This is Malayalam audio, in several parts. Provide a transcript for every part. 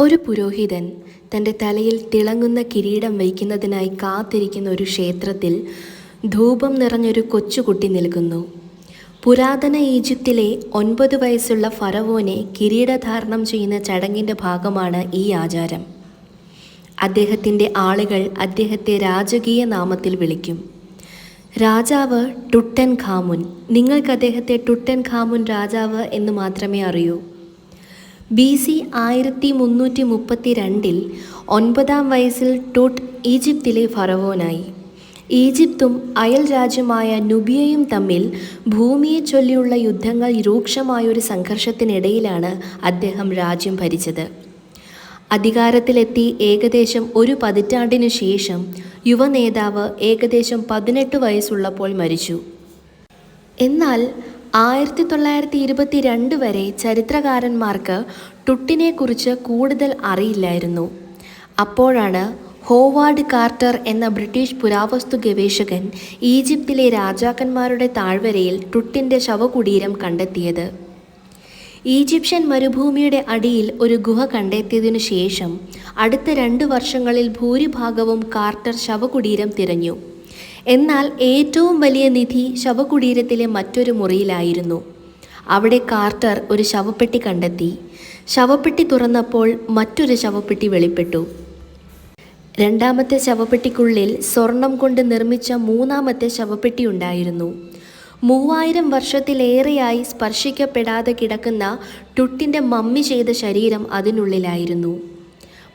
ഒരു പുരോഹിതൻ തന്റെ തലയിൽ തിളങ്ങുന്ന കിരീടം വയ്ക്കുന്നതിനായി കാത്തിരിക്കുന്ന ഒരു ക്ഷേത്രത്തിൽ ധൂപം നിറഞ്ഞൊരു കൊച്ചുകുട്ടി നിൽക്കുന്നു. പുരാതന ഈജിപ്തിലെ ഒൻപത് വയസ്സുള്ള ഫറവോനെ കിരീടധാരണം ചെയ്യുന്ന ചടങ്ങിന്റെ ഭാഗമാണ് ഈ ആചാരം. അദ്ദേഹത്തിന്റെ ആളുകൾ അദ്ദേഹത്തെ രാജകീയ നാമത്തിൽ വിളിക്കും. രാജാവ് ടുട്ടൻ ഖാമുൻ നിങ്ങൾക്ക് അദ്ദേഹത്തെ ടുട്ടൻ ഖാമുൻ രാജാവ് എന്ന് മാത്രമേ അറിയൂ. ബി സി ആയിരത്തി മുന്നൂറ്റി മുപ്പത്തി രണ്ടിൽ ഒൻപതാം വയസ്സിൽ ടൂട്ട് ഈജിപ്തിലെ ഫറവോനായി. ഈജിപ്തും അയൽ രാജ്യമായ നുബിയയും തമ്മിൽ ഭൂമിയെ ചൊല്ലിയുള്ള യുദ്ധങ്ങൾ രൂക്ഷമായൊരു സംഘർഷത്തിനിടയിലാണ് അദ്ദേഹം രാജ്യം ഭരിച്ചത്. അധികാരത്തിലെത്തി ഏകദേശം ഒരു പതിറ്റാണ്ടിനു ശേഷം യുവനേതാവ് ഏകദേശം പതിനെട്ട് വയസ്സുള്ളപ്പോൾ മരിച്ചു. എന്നാൽ ആയിരത്തി തൊള്ളായിരത്തി ഇരുപത്തി രണ്ട് വരെ ചരിത്രകാരന്മാർക്ക് ടുട്ടിനെക്കുറിച്ച് കൂടുതൽ അറിയില്ലായിരുന്നു. അപ്പോഴാണ് ഹോവാർഡ് കാർട്ടർ എന്ന ബ്രിട്ടീഷ് പുരാവസ്തു ഗവേഷകൻ ഈജിപ്തിലെ രാജാക്കന്മാരുടെ താഴ്വരയിൽ ടുട്ടിന്റെ ശവകുടീരം കണ്ടെത്തിയത്. ഈജിപ്ഷ്യൻ മരുഭൂമിയുടെ അടിയിൽ ഒരു ഗുഹ കണ്ടെത്തിയതിനു ശേഷം അടുത്ത രണ്ട് വർഷങ്ങളിൽ ഭൂരിഭാഗവും കാർട്ടർ ശവകുടീരം തിരഞ്ഞു. എന്നാൽ ഏറ്റവും വലിയ നിധി ശവകുടീരത്തിലെ മറ്റൊരു മുറിയിലായിരുന്നു. അവിടെ കാർട്ടർ ഒരു ശവപ്പെട്ടി കണ്ടെത്തി. ശവപ്പെട്ടി തുറന്നപ്പോൾ മറ്റൊരു ശവപ്പെട്ടി വെളിപ്പെട്ടു. രണ്ടാമത്തെ ശവപ്പെട്ടിക്കുള്ളിൽ സ്വർണം കൊണ്ട് നിർമ്മിച്ച മൂന്നാമത്തെ ശവപ്പെട്ടി ഉണ്ടായിരുന്നു. മൂവായിരം വർഷത്തിലേറെയായി സ്പർശിക്കപ്പെടാതെ കിടക്കുന്ന ടുട്ടിന്റെ മമ്മി ചെയ്ത ശരീരം അതിനുള്ളിലായിരുന്നു.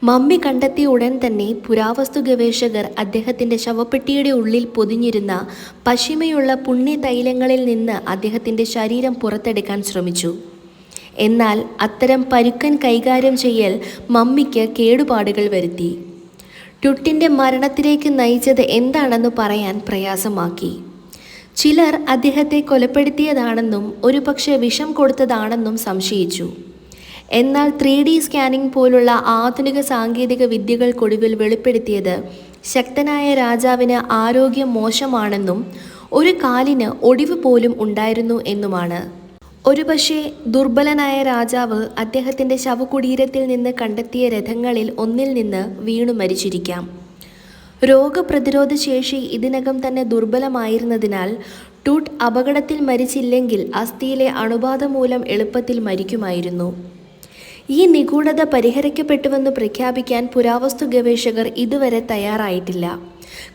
മമ്മി കണ്ടെത്തിയ ഉടൻ തന്നെ പുരാവസ്തു ഗവേഷകർ അദ്ദേഹത്തിന്റെ ശവപ്പെട്ടിയുടെ ഉള്ളിൽ പൊതിഞ്ഞിരുന്ന പശിമയുള്ള പുണ്യ തൈലങ്ങളിൽ നിന്ന് അദ്ദേഹത്തിന്റെ ശരീരം പുറത്തെടുക്കാൻ ശ്രമിച്ചു. എന്നാൽ അത്തരം പരുക്കൻ കൈകാര്യം ചെയ്യൽ മമ്മിക്ക് കേടുപാടുകൾ വരുത്തി. ടുട്ടിന്റെ മരണത്തിലേക്ക് നയിച്ചത് എന്താണെന്ന് പറയാൻ പ്രയാസമാക്കി. ചിലർ അദ്ദേഹത്തെ കൊലപ്പെടുത്തിയതാണെന്നും ഒരുപക്ഷെ വിഷം കൊടുത്തതാണെന്നും സംശയിച്ചു. എന്നാൽ ത്രീ ഡി സ്കാനിംഗ് പോലുള്ള ആധുനിക സാങ്കേതിക വിദ്യകൾക്കൊടുവിൽ വെളിപ്പെടുത്തിയത് ശക്തനായ രാജാവിന് ആരോഗ്യം മോശമാണെന്നും ഒരു കാലിന് ഒടിവ് പോലും ഉണ്ടായിരുന്നു എന്നുമാണ്. ഒരുപക്ഷെ ദുർബലനായ രാജാവ് അദ്ദേഹത്തിന്റെ ശവകുടീരത്തിൽ നിന്ന് കണ്ടെത്തിയ രഥങ്ങളിൽ ഒന്നിൽ നിന്ന് വീണു മരിച്ചിരിക്കാം. രോഗപ്രതിരോധ ശേഷി ഇതിനകം തന്നെ ദുർബലമായിരുന്നതിനാൽ ടൂട്ട് അപകടത്തിൽ മരിച്ചില്ലെങ്കിൽ അസ്ഥിയിലെ അണുബാധ മൂലം എളുപ്പത്തിൽ മരിക്കുമായിരുന്നു. ഈ നിഗൂഢത പരിഹരിക്കപ്പെട്ടുവെന്ന് പ്രഖ്യാപിക്കാൻ പുരാവസ്തു ഗവേഷകർ ഇതുവരെ തയ്യാറായിട്ടില്ല.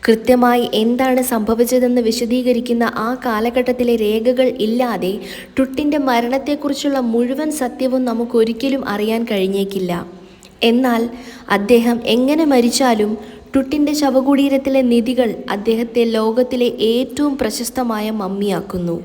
കൃത്യമായി എന്താണ് സംഭവിച്ചതെന്ന് വിശദീകരിക്കുന്ന ആ കാലഘട്ടത്തിലെ രേഖകൾ ഇല്ലാതെ ടുട്ടിന്റെ മരണത്തെക്കുറിച്ചുള്ള മുഴുവൻ സത്യവും നമുക്കൊരിക്കലും അറിയാൻ കഴിഞ്ഞേക്കില്ല. എന്നാൽ അദ്ദേഹം എങ്ങനെ മരിച്ചാലും ടുട്ടിന്റെ ശവകുടീരത്തിലെ നിധികൾ അദ്ദേഹത്തെ ലോകത്തിലെ ഏറ്റവും പ്രശസ്തമായ മമ്മിയാക്കുന്നു.